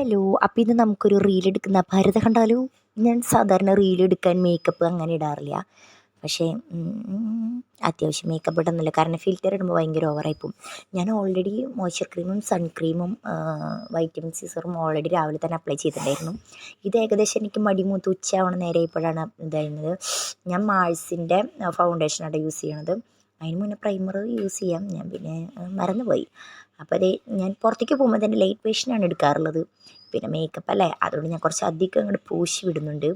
Hello അപ്പോൾ ഇന്ന് നമുക്കൊരു റീൽ എടുക്കുന്ന ഭരത കണ്ടാലോ? ഞാൻ സാധാരണ റീൽ എടുക്കാൻ മേക്കപ്പ് അങ്ങനെ ഇടാറില്ല. പക്ഷേ അത്യാവശ്യം മേക്കപ്പ് ഇടുന്നില്ല കാരണം ഫിൽറ്റർ ഇടുമ്പോൾ ഭയങ്കര ഓവറായി പോകും ഞാൻ ഓൾറെഡി മോയ്സ്ചർ ക്രീമും സൺ ക്രീമും വൈറ്റമിൻ സിസറും ഓൾറെഡി രാവിലെ തന്നെ അപ്ലൈ ചെയ്തിട്ടുണ്ടായിരുന്നു. ഇത് ഏകദേശം എനിക്ക് മടിമൂത്ത് ഉച്ചയാവണ നേരെ ഇപ്പോഴാണ് ഇതായിരുന്നത്. ഞാൻ മാഴ്സിന്റെ ഫൗണ്ടേഷനാണ് യൂസ് ചെയ്യണത്. അതിന് മുന്നേ പ്രൈമർ യൂസ് ചെയ്യാം. ഞാൻ പിന്നെ മറന്നുപോയി. അപ്പോൾ അത് ഞാൻ പുറത്തേക്ക് പോകുമ്പോൾ തന്നെ ലൈറ്റ് വേഷനാണ് എടുക്കാറുള്ളത്. പിന്നെ മേക്കപ്പ് അല്ലേ? അതുകൊണ്ട് ഞാൻ കുറച്ച് അധികം അങ്ങോട്ട് പൂശി വിടുന്നുണ്ട്.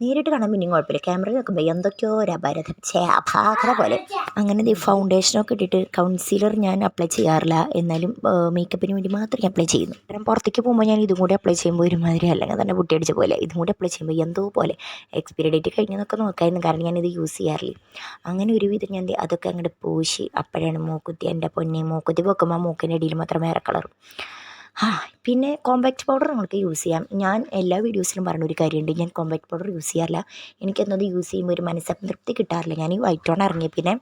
നേരിട്ട് കാണാൻ പിന്നെയും കുഴപ്പമില്ല. ക്യാമറയിൽ നോക്കുമ്പോൾ എന്തൊക്കെയോ ഒരു അപരത പോലെ. അങ്ങനെ ഈ ഫൗണ്ടേഷനൊക്കെ ഇട്ടിട്ട് കൗൺസിലർ ഞാൻ അപ്ലൈ ചെയ്യാറില്ല. എന്നാലും മേക്കപ്പിന് വേണ്ടി മാത്രം ഞാൻ അപ്ലൈ ചെയ്യുന്നു. കാരണം പുറത്തേക്ക് പോകുമ്പോൾ ഞാൻ ഇതും കൂടി അപ്ലൈ ചെയ്യുമ്പോൾ ഒരുമാതിരി അല്ലെങ്കിൽ തന്നെ പൊട്ടിയടിച്ച പോലെ ഇതും കൂടി അപ്ലൈ ചെയ്യുമ്പോൾ എന്തോ പോലെ. എക്സ്പയറി ഡേറ്റ് കഴിഞ്ഞതൊക്കെ നോക്കായിരുന്നു. കാരണം ഞാനിത് യൂസ് ചെയ്യാറില്ല. അങ്ങനെ ഒരു വിധം ഞാൻ അതൊക്കെ അങ്ങോട്ട് പൂശി. അപ്പോഴാണ് മൂക്കുത്തി എന്റെ പൊന്നെ മൂക്കുത്തി വെക്കുമ്പോൾ മൂക്കിന്റെ ഇടയിൽ മാത്രം വേറെ കളറും ആ പിന്നെ കോമ്പാക്റ്റ് പൗഡർ നിങ്ങൾക്ക് യൂസ് ചെയ്യാം. ഞാൻ എല്ലാ വീഡിയോസിലും പറഞ്ഞ ഒരു കാര്യമുണ്ട്. ഞാൻ കോമ്പാക്റ്റ് പൗഡർ യൂസ് ചെയ്യാറില്ല. എനിക്കെന്നത് യൂസ് ചെയ്യുമ്പോൾ ഒരു മനസ്സംതൃപ്തി കിട്ടാറില്ല. ഞാൻ ഈ വൈറ്റ് ടോൺ ഇറങ്ങിയ പിന്നെ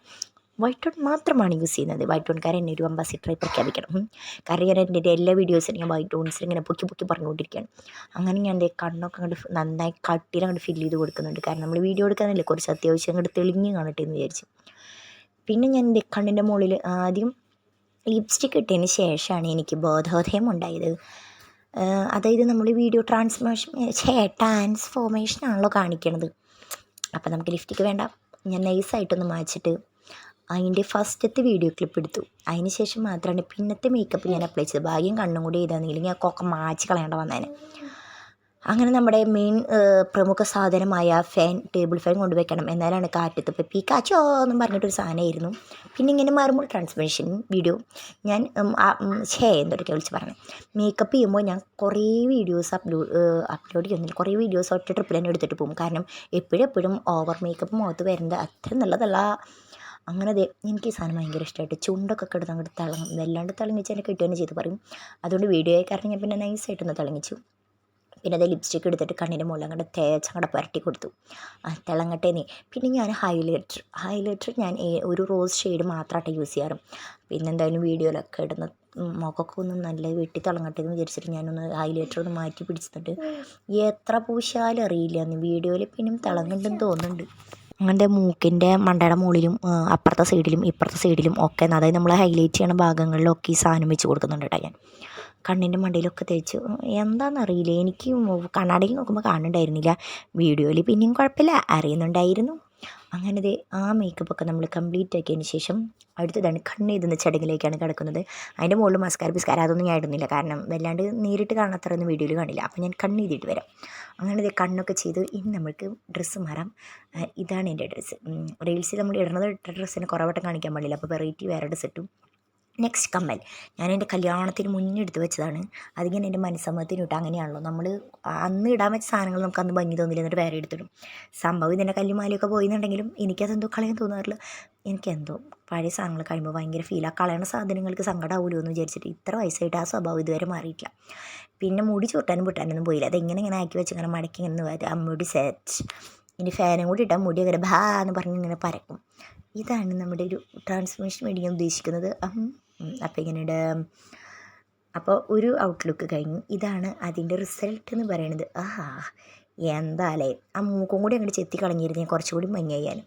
വൈറ്റ് ടോൺ മാത്രമാണ് യൂസ് ചെയ്യുന്നത്. വൈറ്റ് ടോൺകാരൻ എന്നെ ഒരു അംബാസിഡറായി പ്രഖ്യാപിക്കണം. കാരണം ഞാൻ എന്റെ എല്ലാ വീഡിയോസിലും ഞാൻ വൈറ്റ് ടോൺസിൽ ഇങ്ങനെ പൊക്കി പൊക്കി പറഞ്ഞുകൊണ്ടിരിക്കുകയാണ്. അങ്ങനെ ഞാൻ എന്റെ കണ്ണൊക്കെ അങ്ങോട്ട് നന്നായി കട്ടിയിൽ അങ്ങോട്ട് ഫില്ല് ചെയ്ത് കൊടുക്കുന്നുണ്ട്. കാരണം നമ്മൾ വീഡിയോ എടുക്കാനല്ലേ കുറച്ച് അത്യാവശ്യം അങ്ങോട്ട് തെളിഞ്ഞ് കാണട്ടെ എന്ന് വിചാരിച്ചു. പിന്നെ ഞാൻ എന്റെ കണ്ണിന്റെ മുകളിൽ ആദ്യം ലിപ്സ്റ്റിക് ഇട്ടതിന് ശേഷമാണ് എനിക്ക് ബോധോദയം ഉണ്ടായത് അതായത് നമ്മൾ വീഡിയോ ട്രാൻസ്ഫോർമേഷൻ ഛേ ട്രാൻസ്ഫോർമേഷനാണല്ലോ കാണിക്കണത്. അപ്പോൾ നമുക്ക് ലിപ്സ്റ്റിക് വേണ്ട. ഞാൻ നൈസായിട്ടൊന്ന് മാച്ചിട്ട് അതിന്റെ ഫസ്റ്റത്തെ വീഡിയോ ക്ലിപ്പ് എടുത്തു. അതിന് ശേഷം മാത്രമാണ് പിന്നത്തെ മേക്കപ്പ് ഞാൻ അപ്ലൈ ചെയ്തത്. ഭാഗ്യം കണ്ണും കൂടി ചെയ്താണെങ്കിൽ ഞാൻ കൊക്ക മാച്ച് കളയേണ്ട വന്നേനെ. അങ്ങനെ നമ്മുടെ മെയിൻ പ്രമുഖ സാധനമായ ഫാൻ ടേബിൾ ഫാൻ കൊണ്ടുവയ്ക്കണം എന്നാലാണ് കാറ്റത്ത് ഇപ്പോൾ പീക്കാച്ചോ എന്നും പറഞ്ഞിട്ടൊരു സാധനമായിരുന്നു. പിന്നെ ഇങ്ങനെ മാറുമ്പോൾ ട്രാൻസ്മിഷൻ വീഡിയോ ഞാൻ ഷേ എന്തൊക്കെ വിളിച്ച് പറഞ്ഞു. മേക്കപ്പ് ചെയ്യുമ്പോൾ ഞാൻ കുറേ വീഡിയോസ് അപ്ലോഡ് അപ്ലോഡ് ചെയ്യുന്നില്ല കുറേ വീഡിയോസ് ഒറ്റ ട്രിപ്പിൽ തന്നെ എടുത്തിട്ട് പോകും. കാരണം എപ്പോഴും ഓവർ മേക്കപ്പ് മുഖത്ത് വരുന്നത് അത്ര നല്ലതല്ല. അങ്ങനെ അതെ എനിക്ക് ഈ സാധനം ഭയങ്കര ഇഷ്ടമായിട്ട് ചുണ്ടൊക്കെ കിടന്ന് അങ്ങോട്ട് തിളങ്ങും. വല്ലാണ്ട് തിളങ്ങിച്ച് എന്നെ കിട്ടുകയെന്ന് ചെയ്ത് പറയും. അതുകൊണ്ട് വീഡിയോ കാരണം ഞാൻ പിന്നെ നൈസായിട്ടൊന്ന് തിളങ്ങിച്ചു. പിന്നെ അത് ലിപ്സ്റ്റിക്ക് എടുത്തിട്ട് കണ്ണിന്റെ മുകളിൽ അങ്ങോട്ട് തേച്ച് അങ്ങോട്ട് പുരട്ടി കൊടുത്തു. തിളങ്ങട്ടെ നീ. പിന്നെ ഞാൻ ഹൈലൈറ്റർ ഹൈലൈറ്റർ ഞാൻ ഒരു റോസ് ഷെയ്ഡ് മാത്രമായിട്ട് യൂസ് ചെയ്യാറ്. പിന്നെ എന്തായാലും വീഡിയോയിലൊക്കെ ഇടുന്ന മുഖമൊക്കെ ഒന്ന് നല്ല വെട്ടി തിളങ്ങട്ടെ എന്ന് വിചാരിച്ചിട്ട് ഞാനൊന്ന് ഹൈലൈറ്റർ ഒന്ന് മാറ്റി പിടിച്ചിട്ട് എത്ര പൂശാലും അറിയില്ല എന്ന് വീഡിയോയിൽ പിന്നെയും തിളങ്ങുന്നുണ്ടെന്ന് തോന്നുന്നുണ്ട്. അങ്ങനത്തെ മൂക്കിന്റെ മണ്ടയുടെ മുകളിലും അപ്പുറത്തെ സൈഡിലും ഇപ്പുറത്തെ സൈഡിലും ഒക്കെ അതായത് നമ്മൾ ഹൈലൈറ്റ് ചെയ്യണ ഭാഗങ്ങളിലൊക്കെ ഈ സാധനം വെച്ച് കൊടുക്കുന്നുണ്ട് കേട്ടോ ഞാൻ. കണ്ണിന്റെ മണ്ടയിലൊക്കെ തേച്ചു. എന്താണെന്നറിയില്ല എനിക്ക് കണ്ണാടിയിൽ നോക്കുമ്പോൾ കാണുന്നുണ്ടായിരുന്നില്ല വീഡിയോയിൽ പിന്നെയും കുഴപ്പമില്ല. അറിയുന്നുണ്ടായിരുന്നു. അങ്ങനെ ദേ ആ മേക്കപ്പൊക്കെ നമ്മൾ കംപ്ലീറ്റ് ആക്കിയതിന് ശേഷം അടുത്തതാണ് കണ്ണെഴുതുന്ന ചടങ്ങിലേക്കാണ് കിടക്കുന്നത്. അതിന്റെ മുകളിൽ മസ്കാര പിസ്കാര അതൊന്നും ഞാൻ ഇടുന്നില്ല. കാരണം വല്ലാണ്ട് നേരിട്ട് കാണാത്തറൊന്നും വീഡിയോയിൽ കാണില്ല. അപ്പോൾ ഞാൻ കണ്ണെഴുതിയിട്ട് വരാം. അങ്ങനെ ദേ കണ്ണൊക്കെ ചെയ്ത് ഇനി നമ്മൾക്ക് ഡ്രസ്സ് മാറാം. ഇതാണ് എന്റെ ഡ്രസ്സ് റീൽസിൽ നമ്മൾ ഇടുന്നത് ഡ്രസ്സിന് കുറവട്ടം കാണിക്കാൻ പാടില്ല. അപ്പോൾ വെറൈറ്റി വേറെ ഡ്രസ്സ് ഇട്ടും. നെക്സ്റ്റ് കമ്മൽ. ഞാൻ എന്റെ കല്യാണത്തിന് മുന്നേ എടുത്ത് വെച്ചതാണ്. അതിങ്ങനെ എന്റെ മനസ്സമ്മതത്തിന് ഇട്ട്. അങ്ങനെയാണല്ലോ. നമ്മൾ അന്ന് ഇടാൻ വെച്ച സാധനങ്ങൾ നമുക്ക് അന്ന് ഭംഗി തോന്നില്ല. എന്നിട്ട് വേറെ എടുത്തിടും. സംഭവം ഇതിന്റെ കല്ലുമാലയൊക്കെ പോയിന്നുണ്ടെങ്കിലും എനിക്കതെന്തോ കളയാൻ തോന്നാറില്ല. എനിക്കെന്തോ പഴയ സാധനങ്ങൾ കഴിയുമ്പോൾ ഭയങ്കര ഫീൽ ആ കളയണ സാധനങ്ങൾക്ക് സങ്കടമാവുമല്ലോ എന്ന് വിചാരിച്ചിട്ട് ഇത്ര വയസ്സായിട്ട് ആ സ്വഭാവം ഇതുവരെ മാറിയിട്ടില്ല. പിന്നെ മുടി ചുട്ടാനും പൊട്ടാനൊന്നും പോയില്ല. അതെങ്ങനെ ഇങ്ങനെ ആക്കി വെച്ച് ഇങ്ങനെ മടക്കി ഇങ്ങനെ മുടി സെറ്റ് ഇനി ഫാനും കൂടി ഇട്ടാൽ മുടി അങ്ങനെ ഭാ എന്ന് പറഞ്ഞ് ഇങ്ങനെ പരക്കും. ഇതാണ് നമ്മുടെ ഒരു ട്രാൻസ്ഫോർമേഷൻ ഞാൻ ഉദ്ദേശിക്കുന്നത്. അപ്പോൾ ഇങ്ങനെ അപ്പോൾ ഒരു ഔട്ട്ലുക്ക് കഴിഞ്ഞു. ഇതാണ് അതിന്റെ റിസൾട്ട് എന്ന് പറയണത്. ആഹാ എന്താലേ. ആ മൂക്കും കൂടി അങ്ങോട്ട് ചെത്തി കളഞ്ഞിരുന്നു. ഞാൻ കുറച്ചുകൂടി മഞ്ഞയ്യാൻ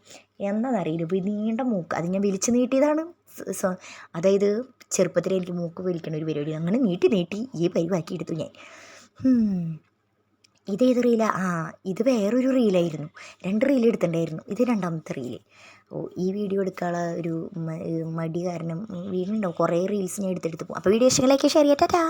എന്താണെന്നറിയില്ല ഇപ്പോൾ നീണ്ട മൂക്ക്. അത് ഞാൻ വിളിച്ച് നീട്ടിയതാണ്. അതായത് ചെറുപ്പത്തിൽ എനിക്ക് മൂക്ക് വലിക്കണ ഒരു പരിപാടി. അങ്ങനെ നീട്ടി നീട്ടി ഈ പരിവാക്കി എടുത്തു ഞാൻ. ഇതേത് റീലാ ആ? ഇത് വേറൊരു റീലായിരുന്നു രണ്ട് റീൽ എടുത്തിട്ടുണ്ടായിരുന്നു. ഇത് രണ്ടാമത്തെ റീൽ ഓ ഈ വീഡിയോ എടുക്കാനുള്ള ഒരു മടി കാരണം വീടുണ്ടാവും കുറേ റീൽസ് ഞാൻ എടുത്തെടുത്ത് പോകും. അപ്പോൾ വീഡിയോ ഇഷ്ടങ്ങളൊക്കെ ഷെയർ ചെയ്യാം ടാറ്റാ!